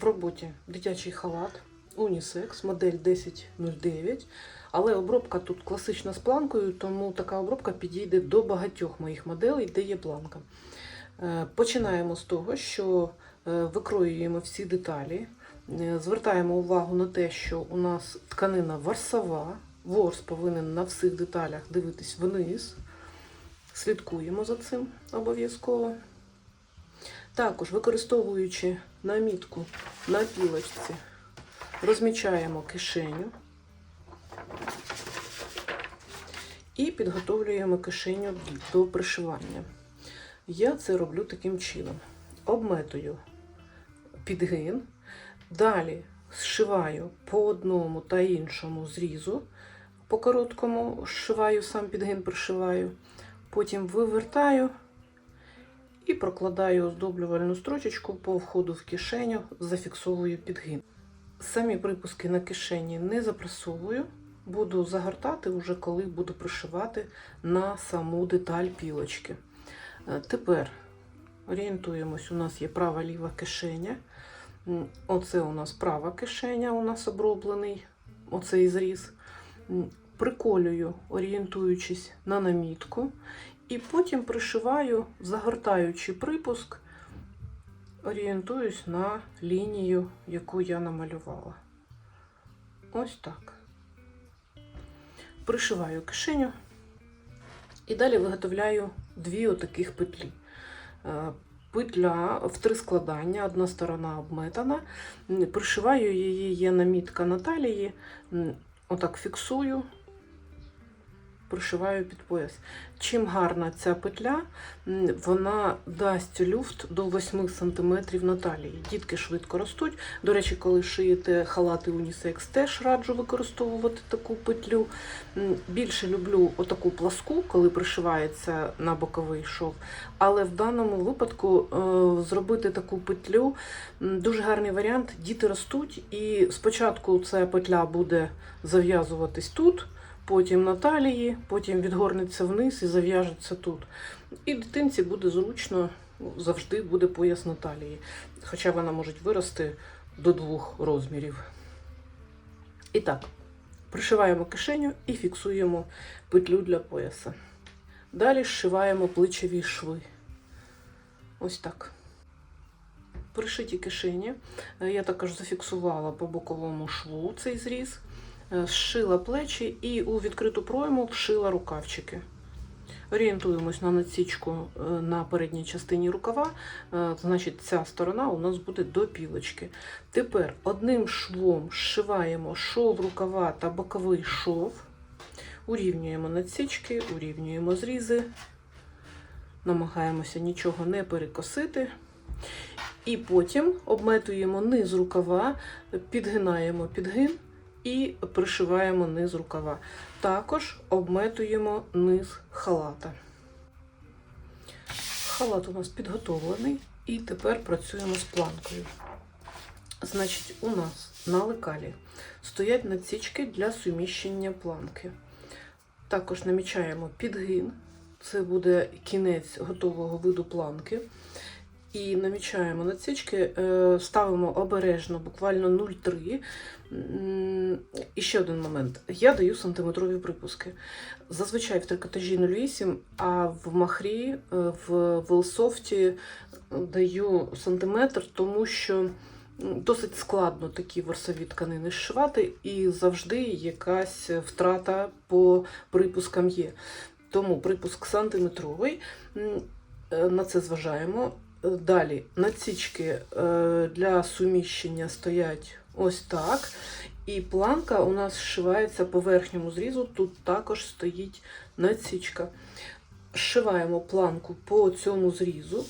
в роботі дитячий халат Unisex, модель 1009. Але обробка тут класична з планкою, тому така обробка підійде до багатьох моїх моделей, де є планка. Е, Починаємо з того, що е, викроюємо всі деталі. Е, Звертаємо увагу на те, що у нас тканина ворсова. Ворс повинен на всіх деталях дивитись вниз. Слідкуємо за цим обов'язково. Також, використовуючи намітку на пілочці, розмічаємо кишеню і підготовлюємо кишеню до пришивання. Я це роблю таким чином: обметую підгин, далі зшиваю по одному та іншому зрізу, по короткому зшиваю, сам підгин пришиваю, потім вивертаю і прокладаю оздоблювальну строчечку по входу в кишеню, зафіксовую підгин. Самі припуски на кишені не запресовую, буду загортати вже коли буду пришивати на саму деталь пілочки. Е, Тепер орієнтуємось, у нас є права-ліва кишеня. Оце у нас права кишеня, у нас оброблений оцей зріз. Приколюю, орієнтуючись на намітку, і потім пришиваю, загортаючи припуск, орієнтуюсь на лінію, яку я намалювала. Ось так. Пришиваю кишеню і далі виготовляю дві отаких петлі. Е, Петля в три складання, одна сторона обметана. Пришиваю її, є намітка на талії, отак фіксую, пришиваю під пояс. Чим гарна ця петля, вона дасть люфт до 8 см на талії. Дітки швидко ростуть. До речі, коли шиєте халати унісекс, теж раджу використовувати таку петлю. Більше люблю отаку пласку, коли пришивається на боковий шов. Але в даному випадку е, зробити таку петлю дуже гарний варіант. Діти ростуть, і спочатку ця петля буде зав'язуватись тут, потім на талії, потім відгорнеться вниз і зав'яжеться тут. І дитинці буде зручно, завжди буде пояс на талії. Хоча вона може вирости до двох розмірів. І так, пришиваємо кишеню і фіксуємо петлю для пояса. Далі зшиваємо плечові шви. Ось так. Пришиті кишені. Я також зафіксувала по боковому шву цей зріз, зшила плечі і у відкриту пройму вшила рукавчики. Орієнтуємось на насічку е, на передній частині рукава, е, значить ця сторона у нас буде до пілочки. Тепер одним швом зшиваємо шов рукава та боковий шов, урівнюємо надсічки, урівнюємо зрізи, намагаємося нічого не перекосити. І потім обметуємо низ рукава, підгинаємо підгин і пришиваємо низ рукава. Також обметуємо низ халата. Халат у нас підготовлений, і тепер працюємо з планкою. Значить, у нас на лекалі стоять надсічки для суміщення планки. Також намічаємо підгин, це буде кінець готового виду планки. І намічаємо надсічки, е, ставимо обережно, буквально 0,3. І ще один момент. Я даю сантиметрові припуски. Зазвичай в трикотажі 0,8, а в махрі, е, в велсофті даю сантиметр, тому що досить складно такі ворсові тканини зшивати, і завжди якась втрата по припускам є. Тому припуск сантиметровий. Е, На це зважаємо. Далі надсічки е, для суміщення стоять ось так. І планка у нас зшивається по верхньому зрізу, тут також стоїть надсічка. Зшиваємо планку по цьому зрізу.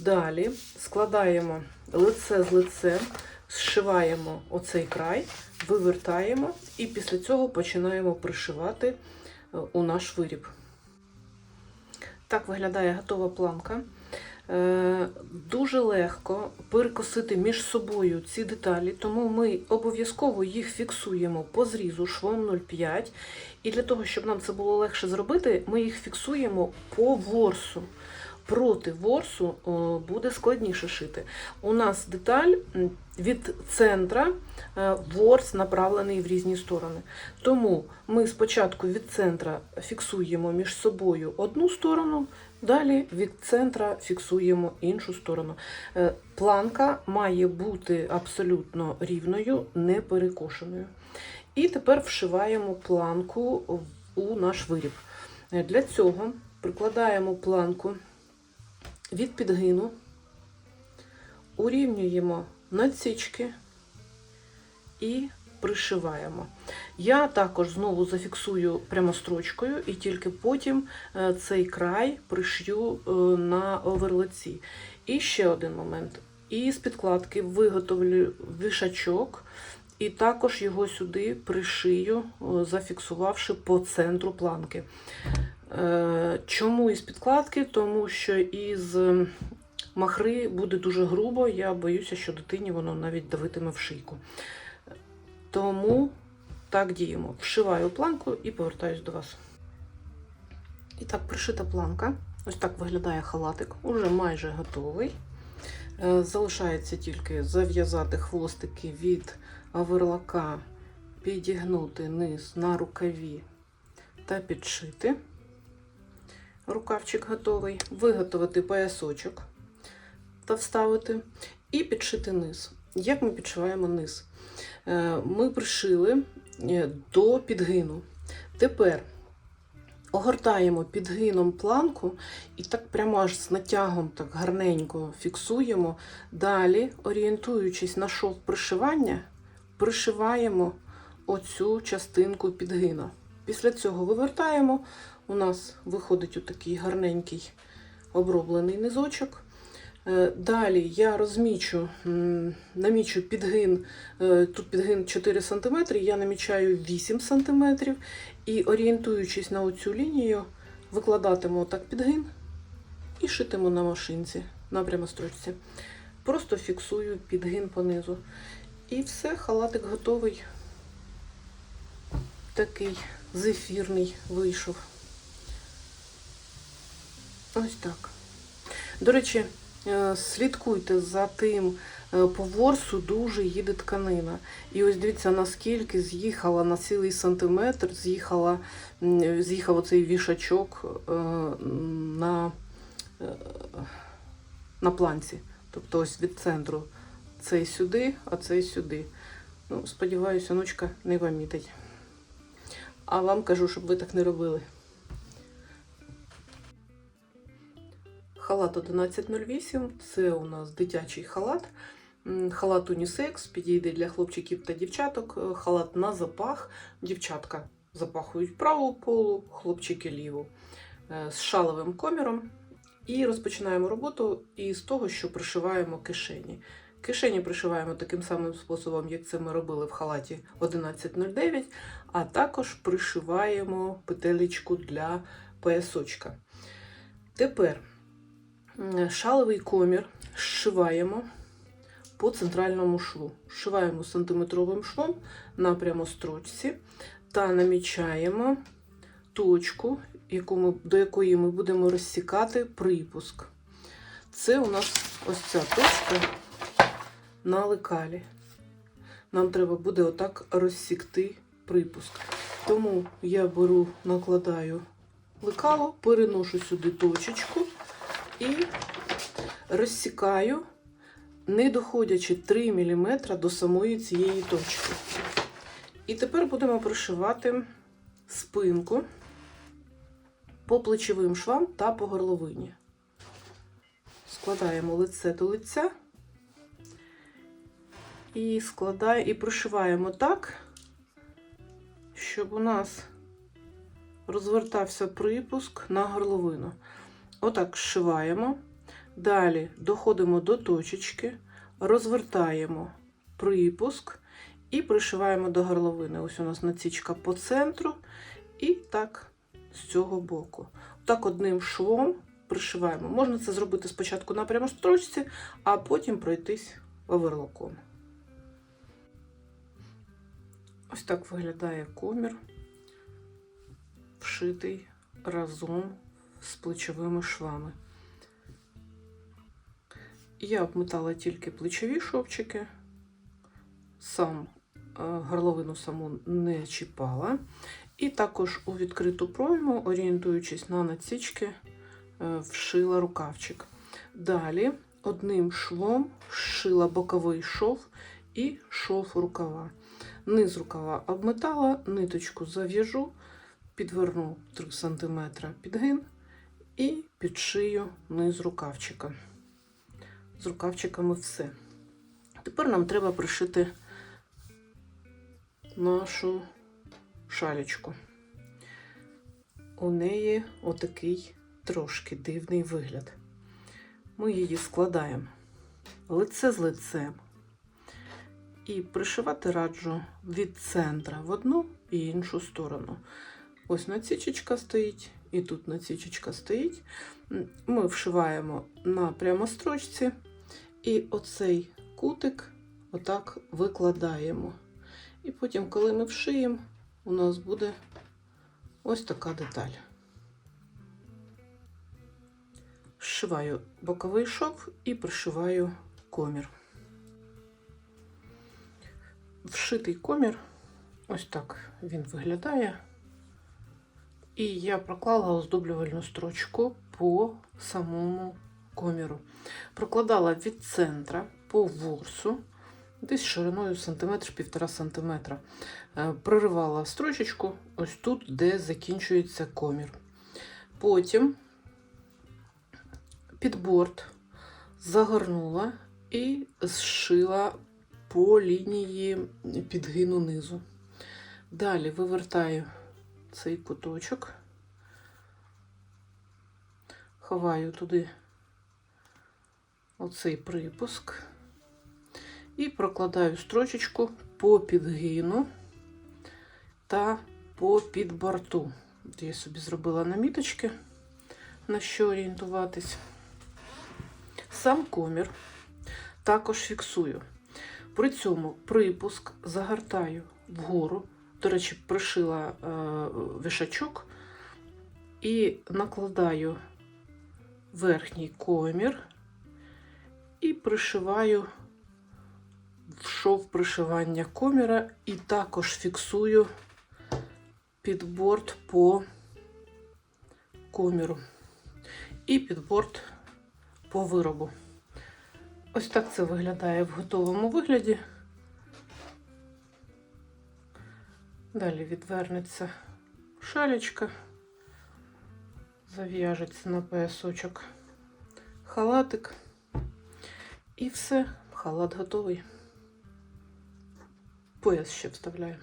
Далі складаємо лице з лицем, зшиваємо оцей край, вивертаємо і після цього починаємо пришивати е, у наш виріб. Так виглядає готова планка. Е, Дуже легко перекосити між собою ці деталі, тому ми обов'язково їх фіксуємо по зрізу швом 0,5. І для того, щоб нам це було легше зробити, ми їх фіксуємо по ворсу. проти ворсу буде складніше шити. У нас деталь від центра е, ворс направлений в різні сторони. Тому ми спочатку від центра фіксуємо між собою одну сторону, далі від центра фіксуємо іншу сторону. Е, Планка має бути абсолютно рівною, не перекошеною. І тепер вшиваємо планку у наш виріб. Е, Для цього прикладаємо планку від підгину, урівнюємо надсічки і пришиваємо. Я також знову зафіксую прямострочкою і тільки потім е, цей край пришью е, на оверлоці. І ще один момент. І з підкладки виготовлю вишачок, і також його сюди пришию, зафіксувавши по центру планки. Е, Чому із підкладки? Тому що із махри буде дуже грубо, я боюся, що дитині воно навіть давитиме в шийку. Тому так діємо. Вшиваю планку і повертаюсь до вас. І так, пришита планка. Ось так виглядає халатик, уже майже готовий. Е, Залишається тільки зав'язати хвостики від верлака, підігнути низ на рукаві та підшити. Рукавчик готовий. Виготовити поясочок та вставити і підшити низ. Як ми підшиваємо низ? Е, Ми пришили е, до підгину. Тепер огортаємо підгином планку і так прямо аж з натягом так гарненько фіксуємо. Далі, орієнтуючись на шов пришивання, пришиваємо оцю частинку підгина. Після цього вивертаємо. У нас виходить отакий гарненький оброблений низочок. Е, Далі я розмічу, намічу підгин, е, тут підгин 4 см, я намічаю 8 см і орієнтуючись на оцю лінію, викладатиму отак підгин і шитиму на машинці, на прямострочці. Просто фіксую підгин понизу. І все, халатик готовий. Такий зефірний вийшов. Ось так. До речі, слідкуйте за тим, е, по ворсу дуже їде тканина. І ось дивіться, наскільки з'їхала на цілий сантиметр, з'їхала, з'їхав оцей вішачок е, на, е, на планці. Тобто ось від центру цей сюди, а цей сюди. Ну, сподіваюся, онучка не помітить. А вам кажу, щоб ви так не робили. Халат 1108 це у нас дитячий халат. Халат унісекс підійде для хлопчиків та дівчаток. Е, Халат на запах. Дівчатка запахують праву полу, хлопчики ліву Е, з шаловим коміром. І розпочинаємо роботу із того, що пришиваємо кишені. Кишені пришиваємо таким самим способом, як це ми робили в халаті 1109, а також пришиваємо петелечку для поясочка. Тепер шаловий комір зшиваємо по центральному шву. Зшиваємо сантиметровим швом на прямострочці та намічаємо точку, яку ми, до якої ми будемо розсікати припуск. Це у нас ось ця точка на лекалі. Нам треба буде отак розсікти припуск. Тому я беру, накладаю лекало, переношу сюди точечку і розсікаю, не доходячи 3 мм до самої цієї точки. І тепер будемо пришивати спинку по плечовим швам та по горловині. Складаємо лице до лиця і складаємо і пришиваємо так, щоб у нас розвертався припуск на горловину. Отак зшиваємо. Далі доходимо до точечки, розвертаємо припуск і пришиваємо до горловини. Ось у нас націчка по центру, і так з цього боку. Так одним швом пришиваємо. Можна це зробити спочатку на прямострочці, а потім пройтись оверлоком. Ось так виглядає комір, вшитий разом з плечовими швами. Я обмотала тільки плечові шовчики, сам е, горловину саму не чіпала. І також у відкриту пройму, орієнтуючись на насічки, е, вшила рукавчик. Далі одним швом зшила боковий шов і шов рукава. Низ рукава обметала, ниточку зав'яжу, підверну 3 см підгин і підшию низ рукавчика. З рукавчиками все. Тепер нам треба пришити нашу шалічку. У неї отакий трошки дивний вигляд. Ми її складаємо лице з лицем. І пришивати раджу від центра в одну і іншу сторону. Ось націчечка стоїть, і тут націчечка стоїть. Ми вшиваємо на прямострочці, і оцей кутик отак викладаємо. І потім, коли ми вшиємо, у нас буде ось така деталь. Зшиваю боковий шов і пришиваю комір. Вшитий комір, ось так він виглядає. І я проклала оздоблювальну строчку по самому коміру. Прокладала від центра по ворсу, десь шириною сантиметр, півтора сантиметра. Е, Проривала строчечку ось тут, де закінчується комір. Потім під борт загорнула і зшила по лінії підгину низу. Далі вивертаю цей куточок, ховаю туди оцей припуск і прокладаю строчечку по підгину та по підборту. Я собі зробила наміточки, на що орієнтуватись. Сам комір також фіксую. При цьому припуск загортаю вгору. До речі, пришила е, вішачок і накладаю верхній комір і пришиваю в шов пришивання коміра, і також фіксую підборд по коміру і підборд по виробу. Ось так це виглядає в готовому вигляді. Далі відвернеться шалечка, зав'яжеться на поясочок халатик. І все, халат готовий. Пояс ще вставляємо.